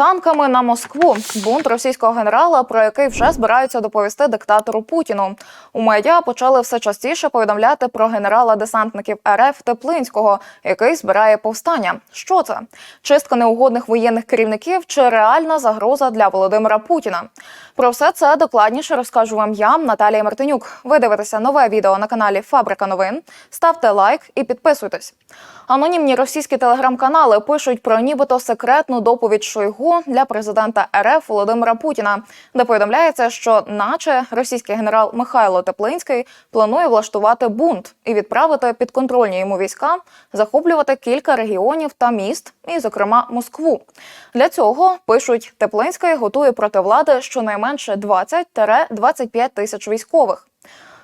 Танками на Москву бунт російського генерала, про який вже збираються доповісти диктатору Путіну. У медіа почали все частіше повідомляти про генерала десантників РФ Теплинського, який збирає повстання. Що це? Чистка неугодних воєнних керівників чи реальна загроза для Володимира Путіна? Про все це докладніше розкажу вам я, Наталія Мартинюк. Ви дивитеся нове відео на каналі Фабрика новин. Ставте лайк і підписуйтесь. Анонімні російські телеграм-канали пишуть про нібито секретну доповідь Шойгу для президента РФ Володимира Путіна, де повідомляється, що, наче російський генерал Михайло Теплинський планує влаштувати бунт і відправити підконтрольні йому війська, захоплювати кілька регіонів та міст, і, зокрема, Москву. Для цього пишуть Теплинський готує проти влади щонайменше 20-25 тисяч військових.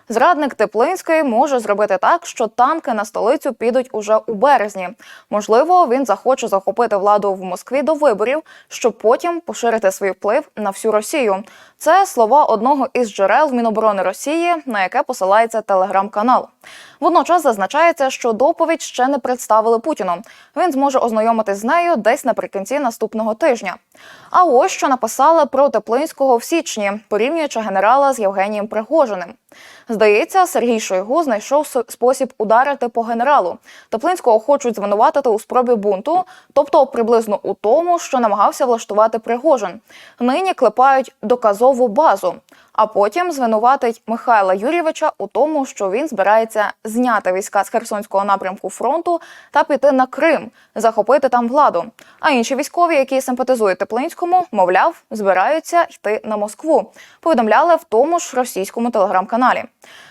Зрадник Теплинський може зробити так, що танки на столицю підуть уже у березні. Можливо, він захоче захопити владу в Москві до виборів, щоб потім поширити свій вплив на всю Росію. Це слова одного із джерел Міноборони Росії, на яке посилається телеграм-канал. Водночас зазначається, що доповідь ще не представили Путіну. Він зможе ознайомитись з нею десь наприкінці наступного тижня. А ось що написали про Теплинського в січні, порівнюючи генерала з Євгенієм Пригожиним. Здається, Сергій Шойгу знайшов спосіб ударити по генералу. Топлинського хочуть звинуватити у спробі бунту, тобто приблизно у тому, що намагався влаштувати Пригожин. Нині клепають доказову базу, а потім звинуватить Михайла Юрійовича у тому, що він збирається зняти війська з Херсонського напрямку фронту та піти на Крим, захопити там владу. А інші військові, які симпатизують Теплинському, мовляв, збираються йти на Москву. Повідомляли в тому ж російському телеграм-каналі.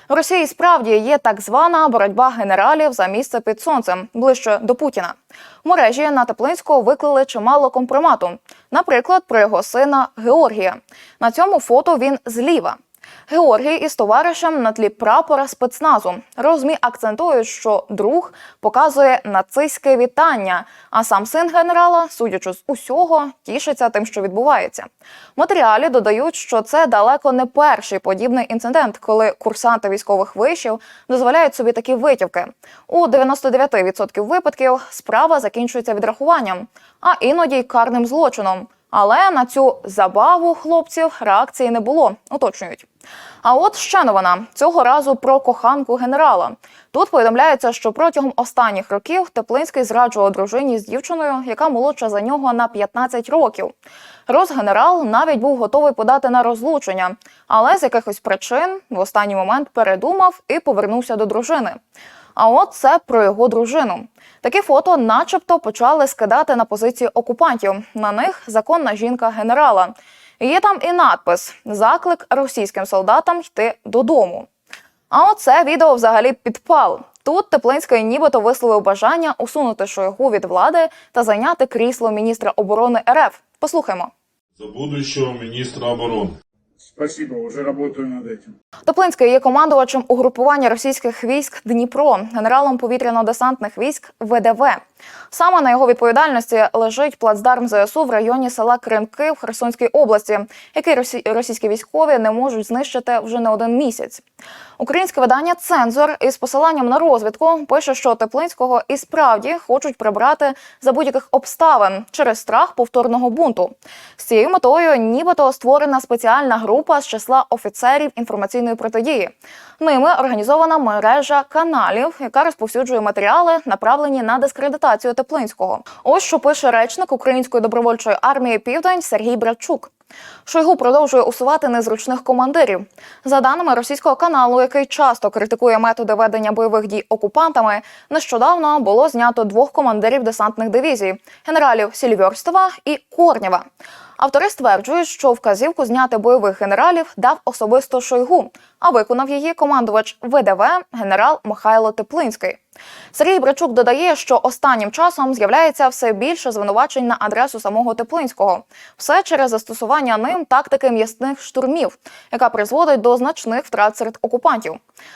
В Росії справді є так звана боротьба генералів за місце під сонцем ближче до Путіна. В мережі на Теплинського виклали чимало компромату. Наприклад, про його сина Георгія. На цьому фото він зліва. Георгій із товаришем на тлі прапора спецназу. Розмі акцентують, що друг показує нацистське вітання, а сам син генерала, судячи з усього, тішиться тим, що відбувається. Матеріалі додають, що це далеко не перший подібний інцидент, коли курсанти військових вишів дозволяють собі такі витівки. У 99% випадків справа закінчується відрахуванням, а іноді й карним злочином. Але на цю забаву хлопців реакції не було, уточнюють. А от ще новина цього разу про коханку генерала. Тут повідомляється, що протягом останніх років Теплинський зраджував дружині з дівчиною, яка молодша за нього на 15 років. Росгенерал навіть був готовий подати на розлучення, але з якихось причин в останній момент передумав і повернувся до дружини. А от це про його дружину. Такі фото, начебто, почали скидати на позиції окупантів. На них законна жінка генерала. Є там і надпис Заклик російським солдатам йти додому. А оце відео взагалі підпал. Тут Теплинський нібито висловив бажання усунути Шойгу від влади та зайняти крісло міністра оборони РФ. Послухаймо. за будущего министра обороны. Спасибо, уже работаю над этим. Топлинський є командувачем угрупування російських військ Дніпро, генералом повітряно-десантних військ ВДВ. Саме на його відповідальності лежить плацдарм ЗСУ в районі села Кримки в Херсонській області, який російські військові не можуть знищити вже не один місяць. Українське видання Цензор із посиланням на розвідку пише, що Теплинського і справді хочуть прибрати за будь-яких обставин через страх повторного бунту. З цією метою нібито створена спеціальна група з числа офіцерів інформаційної протидії. Ними організована мережа каналів, яка розповсюджує матеріали, направлені на дискредитацію Теплинського. Ось що пише речник Української добровольчої армії Південь Сергій Братчук. Шойгу продовжує усувати незручних командирів. За даними російського каналу, який часто критикує методи ведення бойових дій окупантами, нещодавно було знято двох командирів десантних дивізій генералів Сільверстова і Корнєва. Автори стверджують, що вказівку зняти бойових генералів дав особисто Шойгу, а виконав її командувач ВДВ генерал Михайло Теплинський. Сергій Брачук додає, що останнім часом з'являється все більше звинувачень на адресу самого Теплинського, все через застосування ним тактики м'ясних штурмів, яка призводить до значних втрат серед окупантів.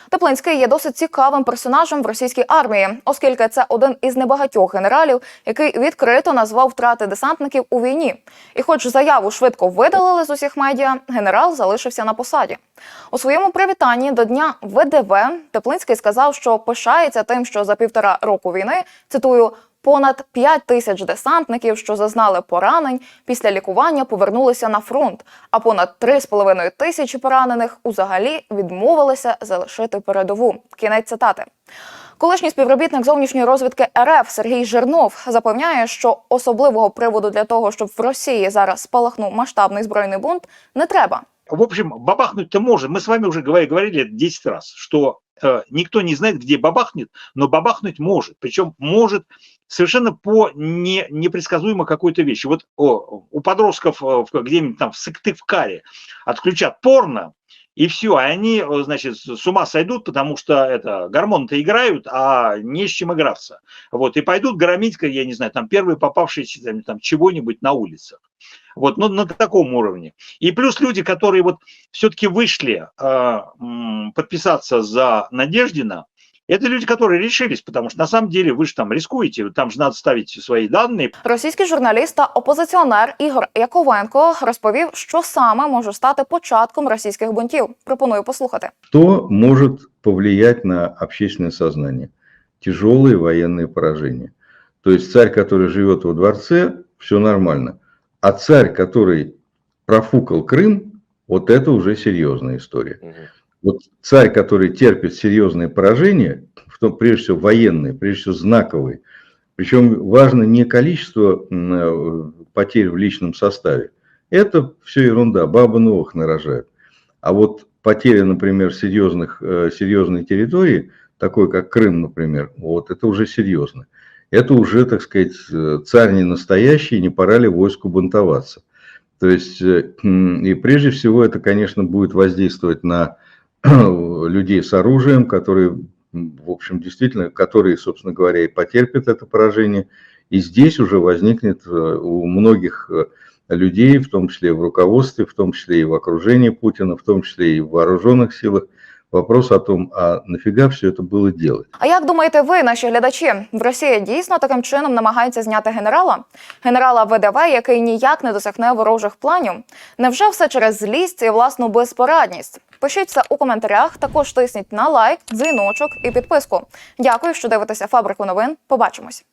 Теплинський є досить цікавим персонажем в російській армії, оскільки це один із небагатьох генералів, який відкрито назвав втрати десантників у війні. І, хоч заяву швидко видалили з усіх медіа, генерал залишився на посаді. У своєму привітанні до дня ВДВ Теплинський сказав, що пишається тим, що за півтора року війни цитую понад 5 тисяч десантників, що зазнали поранень, після лікування повернулися на фронт. А понад 3,5 тисячі поранених узагалі відмовилися залишити передову. Кінець цитати. Колишній співробітник зовнішньої розвідки РФ Сергій Жирнов запевняє, що особливого приводу для того, щоб в Росії зараз спалахнув масштабний збройний бунт, не треба. В общем, бабахнуть-то может. Мы с вами уже говорили, говорили это 10 раз, что э, никто не знает, где бабахнет, но бабахнуть может. Причем может совершенно по не, непредсказуемо какой-то вещи. Вот о, у подростков э, где-нибудь там в Сыктывкаре отключат порно, и все, они, э, значит, с ума сойдут, потому что это гормоны-то играют, а не с чем играться. Вот, и пойдут громить, я не знаю, там первые попавшиеся там, там чего-нибудь на улицах. Вот, ну, на таком уровне. И плюс люди, которые вот все-таки вышли э, подписаться за Надеждина, это люди, которые решились, потому что на самом деле вы же там рискуете, там же надо ставить свои данные, Російський журналіст та опозиціонер Ігор Яковенко розповів, що саме може стати початком російських бунтів. Пропоную послухати. Что может повлиять на общественное сознание? Тяжелые военные поражения. То есть царь, который живет во дворце, все нормально. А царь, который профукал Крым, вот это уже серьезная история. Вот царь, который терпит серьезные поражения, в том, прежде всего военные, прежде всего знаковые, причем важно не количество э, потерь в личном составе. Это все ерунда, баба новых нарожает. А вот потеря, например, серьезных, э, серьезной территории, такой как Крым, например, вот это уже серьезно. Это уже, так сказать, э, царь не настоящий, не пора ли войску бунтоваться. То есть, и прежде всего это, конечно, будет воздействовать на людей с оружием, которые, м, в общем, действительно, которые, собственно говоря, и потерпят это поражение. И здесь уже возникнет э, у многих э, людей, в том числе и в руководстве, в том числе и в окружении Путина, в том числе и в вооруженных силах, вопрос о том, а нафига все это было делать. А як думаєте ви, наші глядачі, в Росії дійсно таким чином намагаються зняти генерала? Генерала ВДВ, який ніяк не досягне ворожих планів? Невже все через злість і власну безпорадність? Пишіть це у коментарях. Також тисніть на лайк, дзвіночок і підписку. Дякую, що дивитеся фабрику новин. Побачимось.